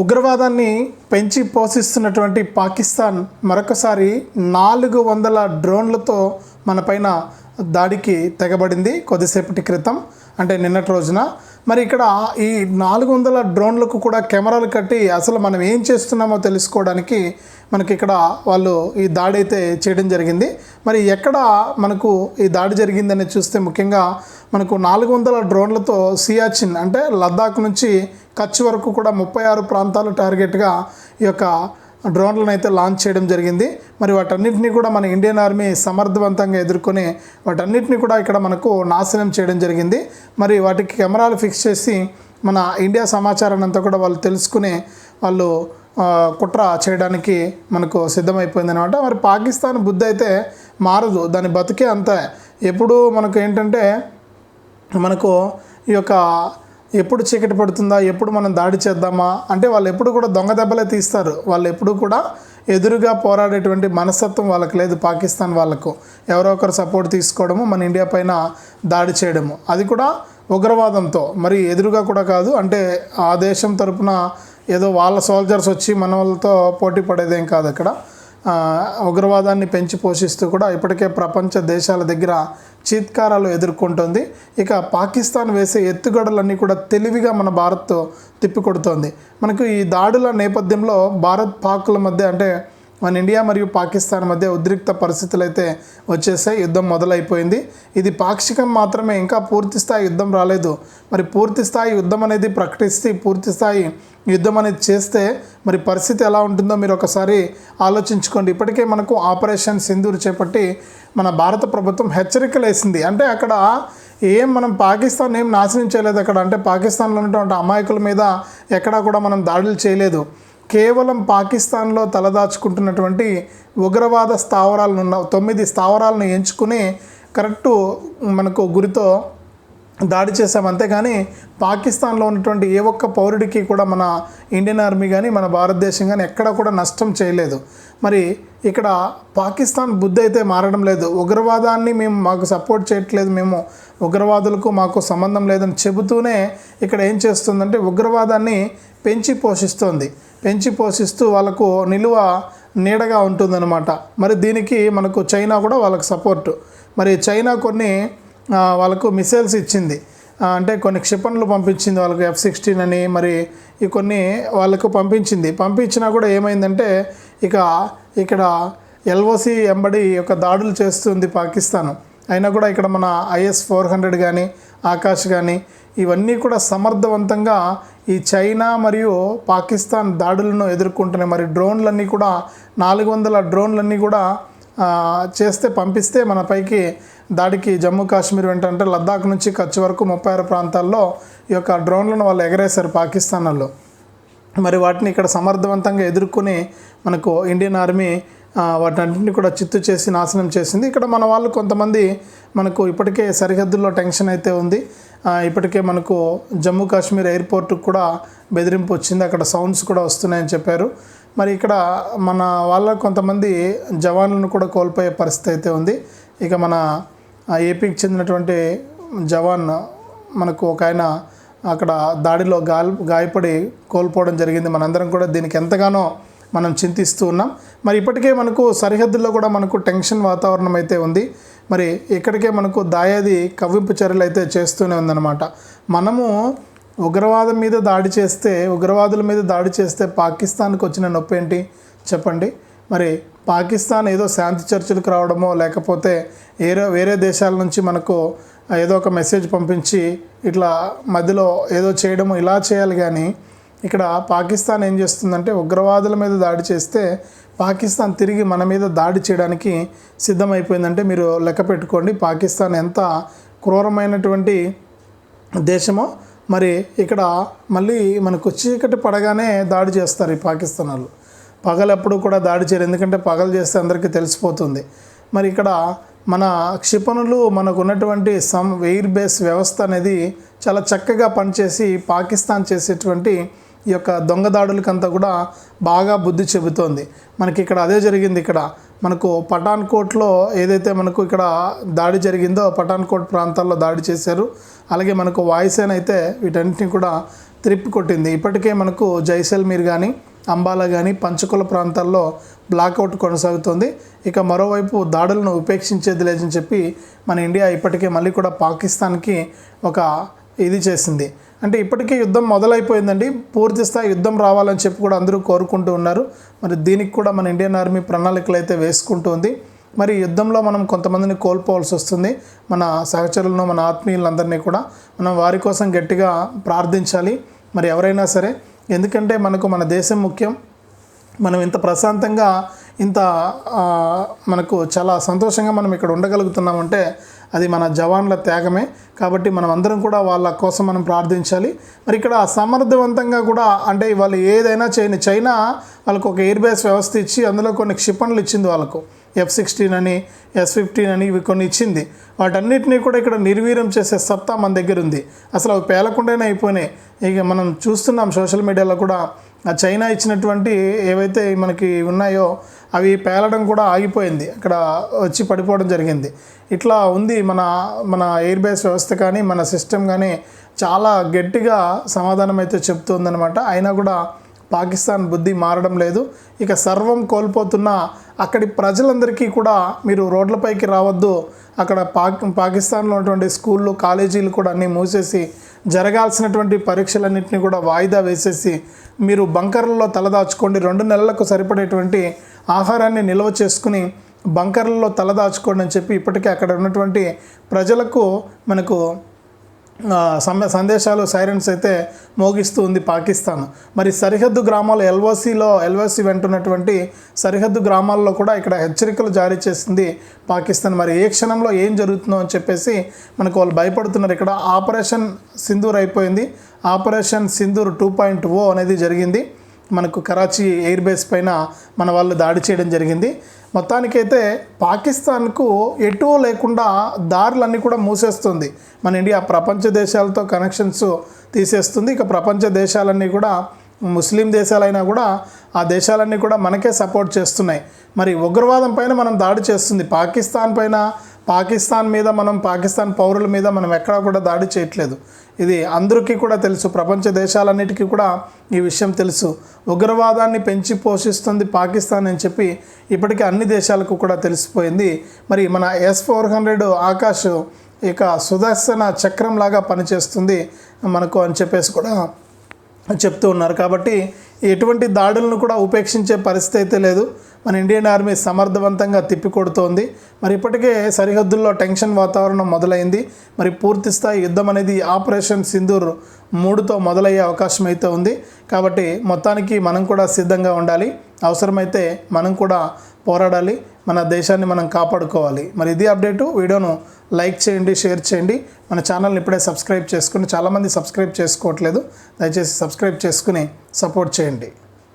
ఉగ్రవాదాన్ని పెంచి పోషిస్తున్నటువంటి పాకిస్తాన్ మరొకసారి నాలుగు వందల డ్రోన్లతో మనపైన దాడికి తెగబడింది కొద్దిసేపటి క్రితం అంటే నిన్నటి రోజున. మరి ఇక్కడ ఈ నాలుగు వందల డ్రోన్లకు కూడా కెమెరాలు కట్టి అసలు మనం ఏం చేస్తున్నామో తెలుసుకోవడానికి మనకి ఇక్కడ వాళ్ళు ఈ దాడి అయితే చేయడం జరిగింది. మరి ఎక్కడ మనకు ఈ దాడి జరిగిందని చూస్తే ముఖ్యంగా మనకు నాలుగు వందల డ్రోన్లతో సియాచిన్ అంటే లద్దాఖ్ నుంచి కచ్ వరకు కూడా ముప్పై ఆరు ప్రాంతాలు టార్గెట్గా ఈ యొక్క డ్రోన్లను అయితే లాంచ్ చేయడం జరిగింది. మరి వాటన్నిటిని కూడా మన ఇండియన్ ఆర్మీ సమర్థవంతంగా ఎదుర్కొని వాటన్నిటిని కూడా ఇక్కడ మనకు నాశనం చేయడం జరిగింది. మరి వాటికి కెమెరాలు ఫిక్స్ చేసి మన ఇండియా సమాచారాన్ని అంతా కూడా వాళ్ళు తెలుసుకుని వాళ్ళు కుట్ర చేయడానికి మనకు సిద్ధమైపోయింది అనమాట మరి పాకిస్తాన్ బుద్ధి అయితే మారదు. దాని బతికే అంతే. ఎప్పుడు మనకు ఏంటంటే మనకు ఈ యొక్క ఎప్పుడు చీకటి పడుతుందా? ఎప్పుడు మనం దాడి చేద్దామా? అంటే వాళ్ళు ఎప్పుడు కూడా దొంగ దెబ్బలే తీస్తారు. వాళ్ళు ఎప్పుడు కూడా ఎదురుగా పోరాడేటువంటి మనస్తత్వం వాళ్ళకి లేదు పాకిస్తాన్ వాళ్ళకు. ఎవరో ఒకరు సపోర్ట్ తీసుకోవడము మన ఇండియా పైన దాడి చేయడము. అది కూడా ఉగ్రవాదంతో. మరి ఎదురుగా కూడా కాదు అంటే ఆ దేశం తరపున ఏదో వాళ్ళ సోల్జర్స్ వచ్చి మన వాళ్ళతో పోటీ పడేదేం కాదు అక్కడ. ఉగ్రవాదాన్ని పెంచి పోషిస్తూ కూడా ఇప్పటికే ప్రపంచ దేశాల దగ్గర చీత్కారాలు ఎదుర్కొంటుంది. ఇక పాకిస్తాన్ వేసే ఎత్తుగడలన్నీ కూడా తెలివిగా మన భారత్ తిప్పికొడుతోంది. మనకు ఈ దాడుల నేపథ్యంలో భారత్ పాకుల మధ్య అంటే మన ఇండియా మరియు పాకిస్తాన్ మధ్య ఉద్రిక్త పరిస్థితులు అయితే వచ్చేసాయి. యుద్ధం మొదలైపోయింది. ఇది పాక్షికం మాత్రమే ఇంకా పూర్తి స్థాయి యుద్ధం రాలేదు. మరి పూర్తి స్థాయి యుద్ధం అనేది ప్రకటిస్తే పూర్తి స్థాయి యుద్ధం అనేది చేస్తే మరి పరిస్థితి ఎలా ఉంటుందో మీరు ఒకసారి ఆలోచించుకోండి. ఇప్పటికే మనకు ఆపరేషన్ సింధూర్ చేపట్టి మన భారత ప్రభుత్వం హెచ్చరికలు వేసింది. అంటే అక్కడ ఏం మనం పాకిస్తాన్ ఏం నాశనం చేయలేదు అక్కడ. అంటే పాకిస్తాన్లో ఉన్నటువంటి అమాయకుల మీద ఎక్కడా కూడా మనం దాడులు చేయలేదు. కేవలం పాకిస్తాన్లో తలదాచుకుంటున్నటువంటి ఉగ్రవాద స్థావరాలను ఉన్న తొమ్మిది స్థావరాలను ఎంచుకుని కరెక్టు మనకు గురితో దాడి చేశాం. అంతేగాని పాకిస్తాన్లో ఉన్నటువంటి ఏ ఒక్క పౌరుడికి కూడా మన ఇండియన్ ఆర్మీ కానీ మన భారతదేశం కానీ ఎక్కడ కూడా నష్టం చేయలేదు. మరి ఇక్కడ పాకిస్తాన్ బుద్ధి అయితే మారడం లేదు. ఉగ్రవాదాన్ని మేము మాకు సపోర్ట్ చేయట్లేదు. మేము ఉగ్రవాదులకు మాకు సంబంధం లేదని చెబుతూనే ఇక్కడ ఏం చేస్తుందంటే ఉగ్రవాదాన్ని పెంచి పోషిస్తుంది. పెంచి పోషిస్తూ వాళ్ళకు నిలువ నీడగా ఉంటుందన్నమాట. మరి దీనికి మనకు చైనా కూడా వాళ్ళకు సపోర్టు. మరి చైనా కొన్ని వాళ్ళకు మిసైల్స్ ఇచ్చింది. అంటే కొన్ని క్షిపణులు పంపించింది వాళ్ళకు ఎఫ్ సిక్స్టీన్ అని మరి ఈ కొన్ని వాళ్ళకు పంపించింది. పంపించినా కూడా ఏమైందంటే ఇక ఇక్కడ ఎల్ఓసి ఎంబడి యొక్క దాడులు చేస్తుంది పాకిస్తాన్. అయినా కూడా ఇక్కడ మన ఐఎస్ ఫోర్ హండ్రెడ్ కానీ ఆకాష్ కానీ ఇవన్నీ కూడా సమర్థవంతంగా ఈ చైనా మరియు పాకిస్తాన్ దాడులను ఎదుర్కొంటున్నాయి. మరి డ్రోన్లన్నీ కూడా నాలుగు వందల డ్రోన్లన్నీ కూడా చేస్తే పంపిస్తే మన పైకి దాడికి జమ్మూ కాశ్మీర్ వెంటంటే లద్దాఖ్ నుంచి కచ్ వరకు ముప్పై ఆరు ప్రాంతాల్లో ఈ యొక్క డ్రోన్లను వాళ్ళు ఎగరేశారు పాకిస్తాన్ వాళ్ళు మరి వాటిని ఇక్కడ సమర్థవంతంగా ఎదుర్కొని మనకు ఇండియన్ ఆర్మీ ఆ, వాటన్నింటిని కూడా చిత్తు చేసి నాశనం చేసింది. ఇక్కడ మన వాళ్ళు కొంతమంది మనకు ఇప్పటికే సరిహద్దుల్లో టెన్షన్ అయితే ఉంది. ఇప్పటికే మనకు జమ్మూ కాశ్మీర్ ఎయిర్పోర్ట్కి కూడా బెదిరింపు వచ్చింది. అక్కడ సౌండ్స్ కూడా వస్తున్నాయని చెప్పారు. మరి ఇక్కడ మన వాళ్ళ కొంతమంది జవాన్లను కూడా కోల్పోయే పరిస్థితి అయితే ఉంది. ఇక మన ఏపీకి చెందినటువంటి జవాన్ మనకు ఒక ఆయన అక్కడ దాడిలో గాల్ గాయపడి కోల్పోవడం జరిగింది. మనందరం కూడా దీనికి ఎంతగానో మనం చింతిస్తూ ఉన్నాం. మరి ఇప్పటికే మనకు సరిహద్దుల్లో కూడా మనకు టెన్షన్ వాతావరణం అయితే ఉంది. మరి ఇక్కడికే మనకు దాయాది కవ్వింపు చర్యలు అయితే చేస్తూనే ఉందన్నమాట. మనము ఉగ్రవాదం మీద దాడి చేస్తే ఉగ్రవాదుల మీద దాడి చేస్తే పాకిస్తాన్కి వచ్చిన నొప్పి ఏంటి చెప్పండి. మరి పాకిస్తాన్ ఏదో శాంతి చర్చలకు రావడమో లేకపోతే ఏరే వేరే దేశాల నుంచి మనకు ఏదో ఒక మెసేజ్ పంపించి ఇట్లా మధ్యలో ఏదో చేయడము ఇలా చేయాలి కానీ ఇక్కడ పాకిస్తాన్ ఏం చేస్తుందంటే ఉగ్రవాదుల మీద దాడి చేస్తే పాకిస్తాన్ తిరిగి మన మీద దాడి చేయడానికి సిద్ధమైపోయిందంటే మీరు లెక్క పెట్టుకోండి. పాకిస్తాన్ ఎంత క్రూరమైనటువంటి దేశమో మరి ఇక్కడ మళ్ళీ మనకు చీకటి పడగానే దాడి చేస్తారు ఈ పాకిస్తాన్ వాళ్ళు పగలప్పుడు కూడా దాడి చేయరు. ఎందుకంటే పగలు చేస్తే అందరికీ తెలిసిపోతుంది. మరి ఇక్కడ మన క్షిపణులు మనకు ఉన్నటువంటి సమ్ ఎయిర్ బేస్ వ్యవస్థ అనేది చాలా చక్కగా పనిచేసి పాకిస్తాన్ చేసేటువంటి ఈ యొక్క దొంగ దాడులకంతా కూడా బాగా బుద్ధి చెబుతోంది. మనకి ఇక్కడ అదే జరిగింది ఇక్కడ. మనకు పఠాన్కోట్లో ఏదైతే మనకు ఇక్కడ దాడి జరిగిందో పఠాన్కోట్ ప్రాంతాల్లో దాడి చేశారు. అలాగే మనకు వాయుసేన అయితే వీటన్నిటిని కూడా త్రిప్పి కొట్టింది. ఇప్పటికే మనకు జైసల్మీర్ కానీ అంబాలా కానీ పంచకుల ప్రాంతాల్లో బ్లాక్అవుట్ కొనసాగుతుంది. ఇక మరోవైపు దాడులను ఉపేక్షించేది లేదని చెప్పి మన ఇండియా ఇప్పటికే మళ్ళీ కూడా పాకిస్తాన్కి ఒక ఇది చేసింది. అంటే ఇప్పటికే యుద్ధం మొదలైపోయిందండి. పూర్తి స్థాయి యుద్ధం రావాలని చెప్పి కూడా అందరూ కోరుకుంటూ ఉన్నారు. మరి దీనికి కూడా మన ఇండియన్ ఆర్మీ ప్రణాళికలు అయితే వేసుకుంటుంది మరి యుద్ధంలో మనం కొంతమందిని కోల్పోవాల్సి వస్తుంది. మన సహచరులను మన ఆత్మీయులందరినీ కూడా మనం వారి కోసం గట్టిగా ప్రార్థించాలి. మరి ఎవరైనా సరే ఎందుకంటే మనకు మన దేశం ముఖ్యం. మనం ఇంత ప్రశాంతంగా ఇంత మనకు చాలా సంతోషంగా మనం ఇక్కడ ఉండగలుగుతున్నామంటే అది మన జవాన్ల త్యాగమే. కాబట్టి మనం అందరం కూడా వాళ్ళ కోసం మనం ప్రార్థించాలి. మరి ఇక్కడ సమర్థవంతంగా కూడా అంటే వాళ్ళు ఏదైనా చేయని చైనా వాళ్ళకు ఒక ఎయిర్ బేస్ వ్యవస్థ ఇచ్చి అందులో కొన్ని క్షిపణులు ఇచ్చింది వాళ్ళకు. ఎఫ్ సిక్స్టీన్ అని ఎస్ ఫిఫ్టీన్ అని ఇవి కొన్ని ఇచ్చింది. వాటన్నిటినీ కూడా ఇక్కడ నిర్వీర్యం చేసే సత్తా మన దగ్గర ఉంది. అసలు అవి పేలకుండానే అయిపోయినాయి. ఇక మనం చూస్తున్నాం సోషల్ మీడియాలో కూడా ఆ చైనా ఇచ్చినటువంటి ఏవైతే మనకి ఉన్నాయో అవి పేలడం కూడా ఆగిపోయింది. అక్కడ వచ్చి పడిపోవడం జరిగింది. ఇట్లా ఉంది మన మన ఎయిర్ బేస్ వ్యవస్థ కానీ మన సిస్టమ్ కానీ చాలా గట్టిగా సమాధానం అయితే చెప్తుందనమాట అయినా కూడా పాకిస్తాన్ బుద్ధి మారడం లేదు. ఇక సర్వం కోల్పోతున్న అక్కడి ప్రజలందరికీ కూడా మీరు రోడ్లపైకి రావద్దు. అక్కడ పాక్ పాకిస్తాన్లో ఉన్నటువంటి స్కూళ్ళు కాలేజీలు కూడా అన్నీ మూసేసి జరగాల్సినటువంటి పరీక్షలన్నింటినీ కూడా వాయిదా వేసేసి మీరు బంకర్లలో తలదాచుకోండి రెండు నెలలకు సరిపడేటువంటి ఆహారాన్ని నిల్వ చేసుకుని బంకర్లలో తలదాచుకోండి అని చెప్పి ఇప్పటికే అక్కడ ఉన్నటువంటి ప్రజలకు మనకు సందేశాలు సైరన్స్ అయితే మోగిస్తూ ఉంది పాకిస్తాన్. మరి సరిహద్దు గ్రామాలు ఎల్ఓసిలో ఎల్ఓసి వెంటున్నటువంటి సరిహద్దు గ్రామాల్లో కూడా ఇక్కడ హెచ్చరికలు జారీ చేసింది పాకిస్తాన్. మరి ఏ క్షణంలో ఏం జరుగుతుందో అని చెప్పేసి మనకు వాళ్ళు భయపడుతున్నారు. ఇక్కడ ఆపరేషన్ సింధూర్ అయిపోయింది. Operation Sindoor two point O అనేది జరిగింది. మనకు కరాచీ ఎయిర్ బేస్ పైన మన వాళ్ళు దాడి చేయడం జరిగింది. మొత్తానికైతే పాకిస్తాన్కు ఎటు లేకుండా దారులన్నీ కూడా మూసేస్తుంది. మన ఇండియా ప్రపంచ దేశాలతో కనెక్షన్స్ తీసేస్తుంది. ఇక ప్రపంచ దేశాలన్నీ కూడా ముస్లిం దేశాలైనా కూడా ఆ దేశాలన్నీ కూడా మనకే సపోర్ట్ చేస్తున్నాయి. మరి ఉగ్రవాదం పైన మనం దాడి చేస్తుంది. పాకిస్తాన్ పైన పాకిస్తాన్ మీద మనం పాకిస్తాన్ పౌరుల మీద మనం ఎక్కడా కూడా దాడి చేయట్లేదు. ఇది అందరికీ కూడా తెలుసు ప్రపంచ దేశాలన్నిటికీ కూడా ఈ విషయం తెలుసు. ఉగ్రవాదాన్ని పెంచి పోషిస్తుంది పాకిస్తాన్ అని చెప్పి ఇప్పటికే అన్ని దేశాలకు కూడా తెలిసిపోయింది. మరి మన ఎస్ ఫోర్ హండ్రెడ్ ఆకాష్ ఇక సుదర్శన చక్రం లాగా పనిచేస్తుంది మనకు అని చెప్పేసి కూడా చెప్తూ ఉన్నారు. కాబట్టి ఎటువంటి దాడులను కూడా ఉపేక్షించే పరిస్థితి అయితే లేదు. మన ఇండియన్ ఆర్మీ సమర్థవంతంగా తిప్పికొడుతోంది. మరి ఇప్పటికే సరిహద్దుల్లో టెన్షన్ వాతావరణం మొదలైంది. మరి పూర్తి స్థాయి యుద్ధం అనేది ఆపరేషన్ సింధూర్ మూడుతో మొదలయ్యే అవకాశం అయితే ఉంది. కాబట్టి మొత్తానికి మనం కూడా సిద్ధంగా ఉండాలి. అవసరమైతే మనం కూడా పోరాడాలి. మన దేశాన్ని మనం కాపాడుకోవాలి. మరి ఇది అప్డేటు. వీడియోను లైక్ చేయండి షేర్ చేయండి. మన ఛానల్ని ఇప్పుడే సబ్స్క్రైబ్ చేసుకుని చాలామంది సబ్స్క్రైబ్ చేసుకోవట్లేదు. దయచేసి సబ్స్క్రైబ్ చేసుకుని సపోర్ట్ చేయండి.